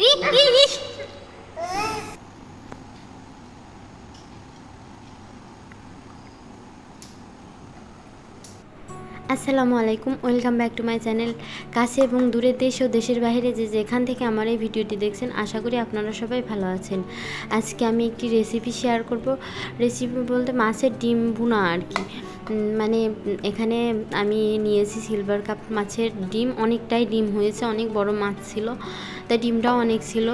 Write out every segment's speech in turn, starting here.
Ишь, ишь. আসসালামু আলাইকুম, welcome back to my channel. কাছে এবং দূরের দেশ ও দেশের বাইরে যে যেখান থেকে আমার এই ভিডিওটি দেখছেন, আশা করি আপনারা সবাই ভালো আছেন। আজকে আমি একটি রেসিপি শেয়ার করব। রেসিপি বলতে মাছের ডিম ভুনা আর কি। মানে এখানে আমি নিয়েছি সিলভার কাপ মাছের ডিম। অনেকটাই ডিম হয়েছে, অনেক বড় মাছ ছিল, তাই ডিমটাও অনেক ছিল।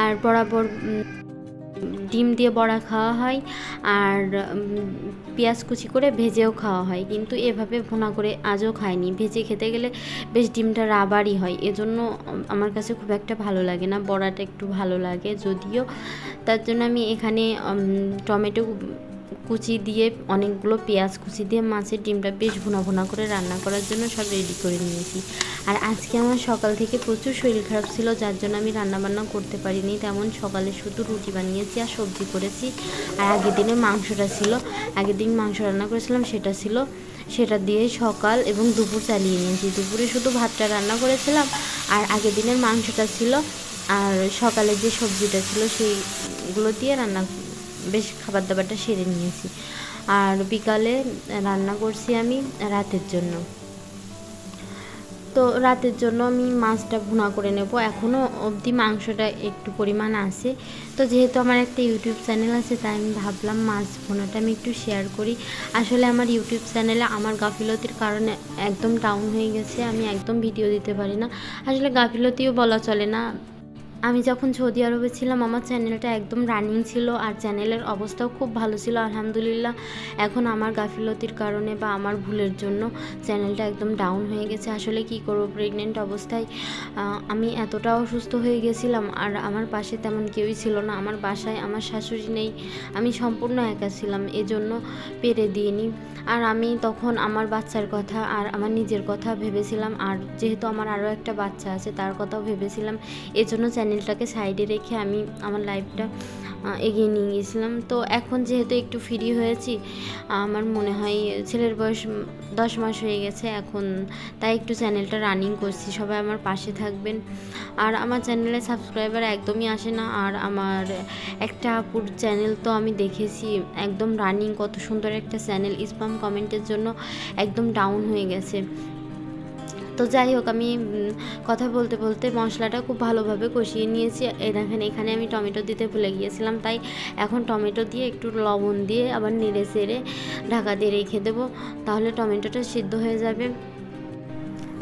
আর বরাবর ডিম দিয়ে বড়া খাওয়া হয় আর পেঁয়াজ কুচি করে ভেজেও খাওয়া হয়। কিন্তু এভাবে ভুনা করে আজও খাইনি। ভেজে খেতে গেলে বেশ ডিমটা রাবারই হয়। এজন্য আমার কাছে খুব একটা ভালো লাগে না। বড়াটা একটু ভালো লাগে। যদিও তার জন্য আমি এখানে টমেটো কুচি দিয়ে, অনেকগুলো পেঁয়াজ কুচি দিয়ে, মাছের ডিমটা বেশ ভুনা ভুনা করে রান্না করার জন্য সব রেডি করে নিয়েছি। আর আজকে আমার সকাল থেকে প্রচুর শরীর খারাপ ছিল, যার জন্য আমি রান্না বান্না করতে পারিনি। তেমন সকালে শুধু রুটি বানিয়েছি আর সবজি করেছি। আর আগের দিনে মাংসটা ছিল, আগের দিন মাংস রান্না করেছিলাম, সেটা ছিল, সেটা দিয়ে সকাল এবং দুপুর চালিয়ে নিয়েছি। দুপুরে শুধু ভাতটা রান্না করেছিলাম, আর আগের দিনের মাংসটা ছিল, আর সকালে যে সবজিটা ছিল, সেইগুলো দিয়ে রান্না বেশ খাবার দাবারটা সেরে নিয়েছি। আর বিকালে রান্না করছি আমি রাতের জন্য। তো রাতের জন্য আমি মাছটা ভুনা করে নেব। এখনও অবধি মাংসটা একটু পরিমাণ আছে। তো যেহেতু আমার একটা ইউটিউব চ্যানেল আছে, তাই আমি ভাবলাম মাছ ভুনাটা আমি একটু শেয়ার করি। আসলে আমার ইউটিউব চ্যানেলে আমার গাফিলতির কারণে একদম ডাউন হয়ে গেছে। আমি একদম ভিডিও দিতে পারি না। আসলে গাফিলতিও বলা চলে না। আমি যখন সৌদি আরবে ছিলাম, আমার চ্যানেলটা একদম রানিং ছিল আর চ্যানেলের অবস্থাও খুব ভালো ছিল, আলহামদুলিল্লাহ। এখন আমার গাফিলতির কারণে বা আমার ভুলের জন্য চ্যানেলটা একদম ডাউন হয়ে গেছে। আসলে কি করব প্রেগনেন্ট অবস্থায় আমি এতটা অসুস্থ হয়ে গেছিলাম আর আমার পাশে তেমন কেউই ছিল না। আমার বাসায় আমার শাশুড়ি নেই, আমি সম্পূর্ণ একা ছিলাম, এজন্য পেরে দিইনি। আর আমি তখন আমার বাচ্চার কথা আর আমার নিজের কথা ভেবেছিলাম। আর যেহেতু আমার আরও একটা বাচ্চা আছে, তার কথাও ভেবেছিলাম, এজন্য চ্যানেলটাকে সাইডে রেখে আমি আমার লাইফটা এগিয়ে নিয়ে গিয়েছিলাম। তো এখন যেহেতু একটু ফ্রি হয়েছি, আমার মনে হয় ছেলের বয়স দশ মাস হয়ে গেছে এখন, তাই একটু চ্যানেলটা রানিং করছি। সবাই আমার পাশে থাকবেন। আর আমার চ্যানেলে সাবস্ক্রাইবার একদমই আসে না। আর আমার একটা আপুর চ্যানেল তো আমি দেখেছি, একদম রানিং কত সুন্দর একটা চ্যানেল স্পাম কমেন্টের জন্য একদম ডাউন হয়ে গেছে। তো যাই হোক, আমি কথা বলতে বলতে মশলাটা খুব ভালোভাবে কষিয়ে নিয়েছি। এই দেখেন, এখানে আমি টমেটো দিতে ভুলে গিয়েছিলাম, তাই এখন টমেটো দিয়ে একটু লবণ দিয়ে আবার নেড়ে সেড়ে ঢাকা দিয়ে রেখে দেবো। তাহলে টমেটোটা সিদ্ধ হয়ে যাবে।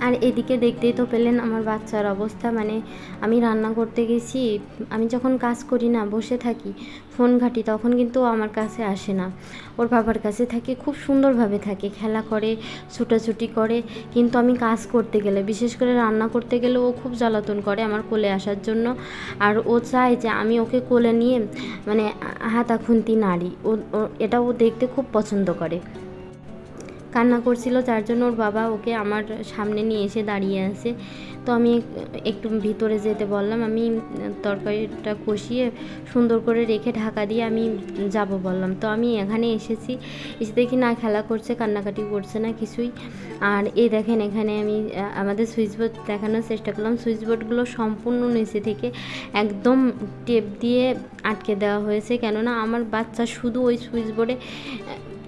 আর এদিকে দেখতেই তো পেলেন আমার বাচ্চার অবস্থা। মানে আমি রান্না করতে গেছি, আমি যখন কাজ করি না, বসে থাকি, ফোন ঘাঁটি, তখন কিন্তু আমার কাছে আসে না। ওর বাবার কাছে থাকে, খুব সুন্দরভাবে থাকে, খেলা করে, ছুটাছুটি করে, কিন্তু আমি কাজ করতে গেলে, বিশেষ করে রান্না করতে গেলে ও খুব জ্বালাতন করে আমার কোলে আসার জন্য। আর ও চায় যে আমি ওকে কোলে নিয়ে মানে হাতা খুন্তি নাড়ি ও- এটা ও দেখতে খুব পছন্দ করে। কান্না করছিল যার জন্য ওর বাবা ওকে আমার সামনে নিয়ে এসে দাঁড়িয়ে আছে। তো আমি একটু ভিতরে যেতে বললাম, আমি তরকারিটা কষিয়ে সুন্দর করে রেখে ঢাকা দিয়ে আমি যাব বললাম। তো আমি এখানে এসেছি, এসে দেখি না, খেলা করছে, কান্নাকাটি করছে না কিছুই। আর এই দেখেন, এখানে আমি আমাদের সুইচ বোর্ড দেখানোর চেষ্টা করলাম। সুইচ বোর্ডগুলো সম্পূর্ণ নিচে থেকে একদম টেপ দিয়ে আটকে দেওয়া হয়েছে। কেননা আমার বাচ্চা শুধু ওই সুইচ বোর্ডে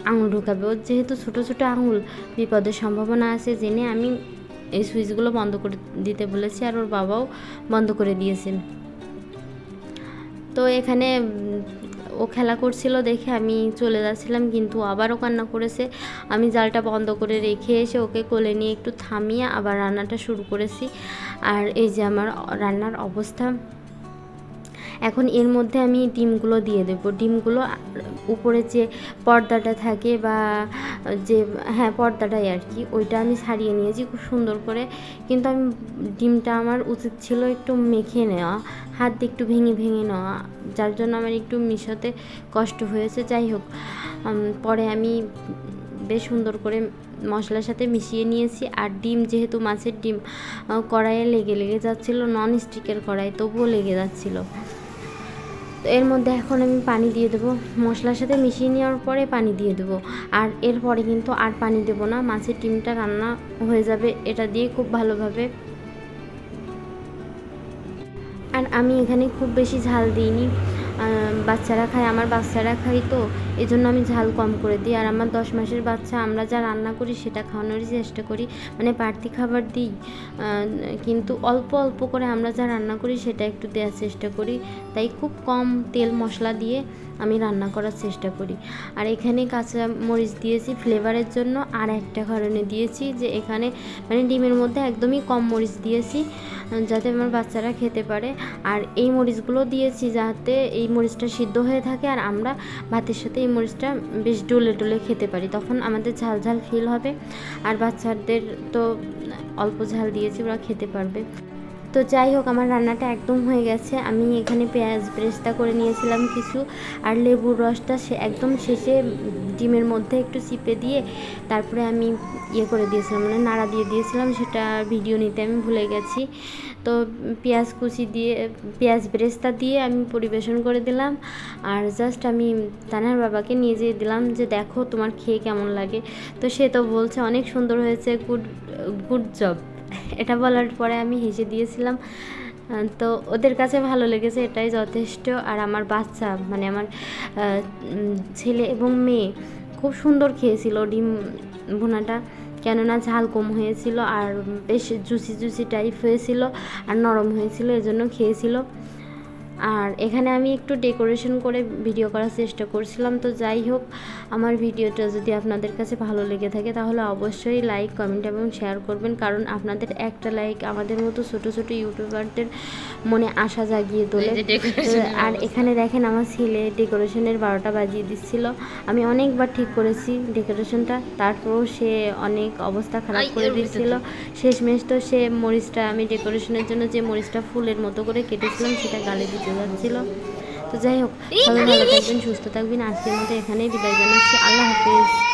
আঙুল ঢুকাবে। ওর যেহেতু ছোটো ছোটো আঙুল, বিপদের সম্ভাবনা আছে জেনে আমি এই সুইচগুলো বন্ধ করে দিতে বলেছি আর ওর বাবাও বন্ধ করে দিয়েছেন তো এখানে, ও খেলা করছিল দেখে আমি চলে যাচ্ছিলাম কিন্তু আবারও কান্না করেছে। আমি জালটা বন্ধ করে রেখে এসে ওকে কোলে নিয়ে একটু থামিয়ে আবার রান্নাটা শুরু করেছি। আর এই যে আমার রান্নার অবস্থা এখন এর মধ্যে আমি ডিমগুলো দিয়ে দেবো। ডিমগুলো উপরে যে পর্দাটা থাকে বা যে হ্যাঁ পর্দাটাই আর কি, ওইটা আমি ছাড়িয়ে নিয়েছি খুব সুন্দর করে। কিন্তু আমি ডিমটা আমার উচিত ছিল একটু মেখে নেওয়া, হাত দিয়ে একটু ভেঙে ভেঙে নেওয়া, যার জন্য আমার একটু মিশাতে কষ্ট হয়েছে। যাই হোক পরে আমি বেশ সুন্দর করে মশলার সাথে মিশিয়ে নিয়েছি। আর ডিম যেহেতু মাছের ডিম কড়াইয়ে লেগে লেগে যাচ্ছিল নন স্টিকের কড়াই, তবুও লেগে যাচ্ছিল। তো এর মধ্যে এখন আমি পানি দিয়ে দেবো। মশলার সাথে মিশিয়ে নেওয়ার পরে পানি দিয়ে দেবো। আর এরপরে কিন্তু আর পানি দেবো না। মাছের ডিমটা রান্না হয়ে যাবে। এটা দিয়ে খুব ভালোভাবে। আর আমি এখানে খুব বেশি ঝাল দিইনি। বাচ্চারা খায়, আমার বাচ্চারা খায় তো এই জন্য আমি ঝাল কম করে দিই। আর আমার দশ মাসের বাচ্চা, আমরা যা রান্না করি সেটা খাওয়ানোরই চেষ্টা করি মানে বাড়তি খাবার দিই। কিন্তু অল্প অল্প করে আমরা যা রান্না করি সেটা একটু দেওয়ার চেষ্টা করি। তাই খুব কম তেল মশলা দিয়ে আমি রান্না করার চেষ্টা করি। আর এখানে কাঁচা মরিচ দিয়েছি ফ্লেভারের জন্য। আর একটা কারণে দিয়েছি যে এখানে মানে ডিমের মধ্যে একদমই কম মরিচ দিয়েছি, যাতে আমার বাচ্চারা খেতে পারে। আর এই মরিচগুলো দিয়েছি যাতে এই মরিচটা সিদ্ধ হয়ে থাকে আর আমরা ভাতের সাথে এই মরিচটা বেশ ডলে ডলে খেতে পারি। তখন আমাদের ঝাল ঝাল ফিল হবে। আর বাচ্চাদের তো অল্প ঝাল দিয়েছি, ওরা খেতে পারবে। তো যাই হোক, আমার রান্নাটা একদম হয়ে গেছে। আমি এখানে পেঁয়াজ ব্রেস্তা করে নিয়েছিলাম কিছু, আর লেবুর রসটা সে একদম শেষে ডিমের মধ্যে একটু চিপে দিয়ে তারপরে আমি ইয়ে করে দিয়েছিলাম মানে নাড়া দিয়ে দিয়েছিলাম, সেটা ভিডিও নিতে আমি ভুলে গেছি। তো পেঁয়াজ কুচি দিয়ে, পেঁয়াজ ব্রেস্তা দিয়ে আমি পরিবেশন করে দিলাম, আর জাস্ট আমি তানার বাবাকে নিয়ে যেয়ে দিলাম যে দেখো তোমার খেয়ে কেমন লাগে। তো সে তো বলছে, অনেক সুন্দর হয়েছে, গুড গুড জব। এটা বলার পরে আমি হেসে দিয়েছিলাম তো ওদের কাছে ভালো লেগেছে, এটাই যথেষ্ট। আর আমার বাচ্চা মানে আমার ছেলে এবং মেয়ে, খুব সুন্দর খেয়েছিল ডিম ভুনাটা। কেননা ঝাল কম হয়েছিল আর বেশ জুসি জুসি টাইপ হয়েছিল আর নরম হয়েছিল, এজন্য খেয়েছিল। আর এখানে আমি একটু ডেকোরেশন করে ভিডিও করার চেষ্টা করছিলাম তো যাই হোক আমার ভিডিওটা যদি আপনাদের কাছে ভালো লেগে থাকে তাহলে অবশ্যই লাইক কমেন্ট এবং শেয়ার করবেন কারণ আপনাদের একটা লাইক আমাদের মতো ছোট ছোট ইউটিউবারদের মনে আশা জাগিয়ে তোলে। আর এখানে দেখেন আমার ছেলে ডেকোরেশনের বারোটা বাজিয়ে দিচ্ছিল। আমি অনেকবার ঠিক করেছি ডেকোরেশনটা তারপরেও সে অনেক অবস্থা খারাপ করে দিচ্ছিল। শেষমেশ তো সে মরিচটা আমি ডেকোরেশনের জন্য যে মরিচটা ফুলের মতো করে কেটেছিলাম সেটা গালে দিতে যাচ্ছিল তো যাই হোক সবাই ভালো থাকবেন সুস্থ থাকবেন, আজকের মতো এখানেই বিদায় জানাচ্ছি। আল্লাহ হাফেজ।